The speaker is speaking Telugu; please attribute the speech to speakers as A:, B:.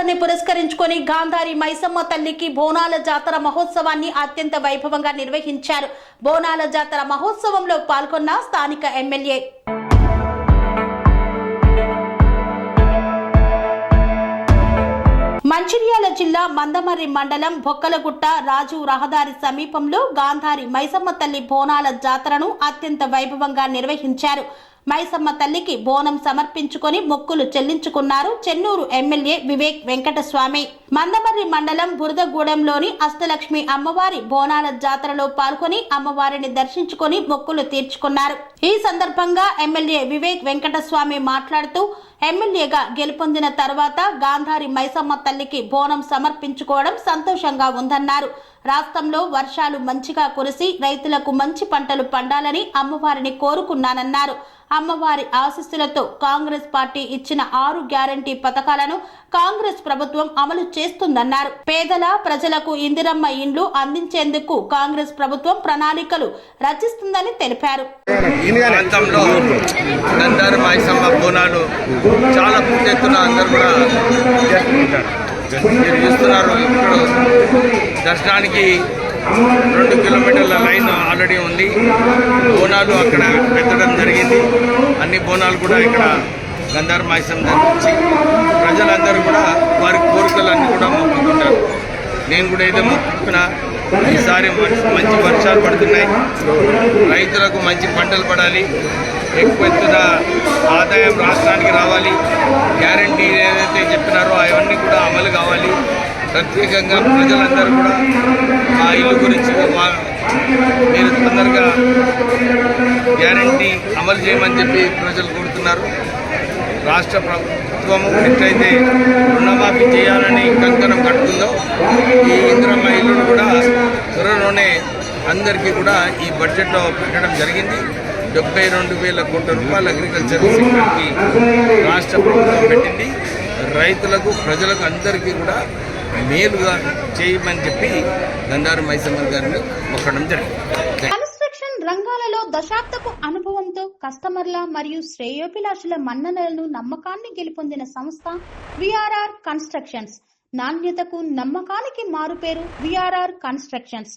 A: నవరాత్రుల్ని పురస్కరించుకొని గాంధారి మైసమ్మ తల్లికి బోనాల జాతర మహోత్సవాన్ని అత్యంత వైభవంగా నిర్వహించారు. బోనాల జాతర మహోత్సవంలో పాల్గొన్న స్థానిక ఎమ్మెల్యే. మంచిర్యాల జిల్లా మందమర్రి మండలం బొక్కలగుట్ట రాజు రహదారి సమీపంలో గాంధారి మైసమ్మ తల్లి బోనాల జాతరను అత్యంత వైభవంగా నిర్వహించారు. మైసమ్మ తల్లికి బోనం సమర్పించుకొని మొక్కులు చెల్లించుకున్నారు చెన్నూరు ఎమ్మెల్యే వివేక్ వెంకటస్వామి. మందమర్రి మండలం బురదగూడెంలోని అష్టలక్ష్మి అమ్మవారి బోనాల జాతరలో పాల్గొని అమ్మవారిని దర్శించుకొని మొక్కులు తీర్చుకున్నారు. ఈ సందర్భంగా ఎమ్మెల్యే వివేక్ వెంకటస్వామి మాట్లాడుతూ ఎమ్మెల్యేగా గెలుపొందిన తర్వాత గాంధారి మైసమ్మ తల్లికి బోనం సమర్పించుకోవడం సంతోషంగా ఉందన్నారు. రాష్ట్రంలో వర్షాలు మంచిగా కురిసి రైతులకు మంచి పంటలు పండాలని అమ్మవారిని కోరుకున్నానన్నారు. అమ్మవారి ఆశీస్సులతో కాంగ్రెస్ పార్టీ ఇచ్చిన ఆరు గ్యారంటీ పథకాలను కాంగ్రెస్ ప్రభుత్వం అమలు చేస్తుందన్నారు. పేదల ప్రజలకు ఇందిరమ్మ ఇండ్లు అందించేందుకు కాంగ్రెస్ ప్రభుత్వం ప్రణాళికలు రచిస్తుందని తెలిపారు.
B: బోనాలు చాలా పెద్ద ఎత్తున అందరూ కూడా చేసుకుంటారు మీరు చూస్తున్నారు. ఇప్పుడు దర్శనానికి రెండు కిలోమీటర్ల లైన్ ఆల్రెడీ ఉంది. బోనాలు అక్కడ పెట్టడం జరిగింది. అన్ని బోనాలు కూడా ఇక్కడ గంధార్ మాయసం నుంచి ప్రజలందరూ కూడా వారి కోరికలన్నీ కూడా మొక్కుకుంటారు. నేను కూడా ఏదో మొక్కుకున్నా. ఈసారి మంచి మంచి వర్షాలు పడుతున్నాయి. రైతులకు మంచి పంటలు పడాలి. ఎక్కువ ఎత్తున ఆదాయం రాష్ట్రానికి రావాలి. గ్యారంటీ ఏదైతే చెప్పినారో అవన్నీ కూడా అమలు కావాలి. ప్రత్యేకంగా ప్రజలందరూ కూడా ఆ ఇల్లు గురించి మీరు తొందరగా గ్యారంటీ అమలు చేయమని చెప్పి ప్రజలు కోరుతున్నారు. రాష్ట్ర ప్రభుత్వము ఎట్లయితే రుణమాఫీ చేయాలని కంకణం కట్టుకుందో ఈ ఇంద్రమ్మ ఇల్లును కూడా త్వరలోనే అందరికీ కూడా ఈ బడ్జెట్లో పెట్టడం జరిగింది. డెబ్బై రెండు వేల కోట్ల రూపాయలు అగ్రికల్చర్ సెక్టర్కి రాష్ట్ర ప్రభుత్వం పెట్టింది. రైతులకు ప్రజలకు అందరికీ కూడా మేలుగా చేయమని చెప్పి గంధారు మైసమ్మ గారిని మొక్కడం జరిగింది.
A: కన్స్ట్రక్షన్ రంగాలలో దశాబ్దపు అనుభవంతో కస్టమర్ల మరియు శ్రేయోభిలాషుల మన్ననలను నమ్మకాన్ని గెలుపొందిన సంస్థ విఆర్ఆర్ కన్స్ట్రక్షన్స్ నాణ్యతకు నమ్మకానికి మారుపేరు VRR constructions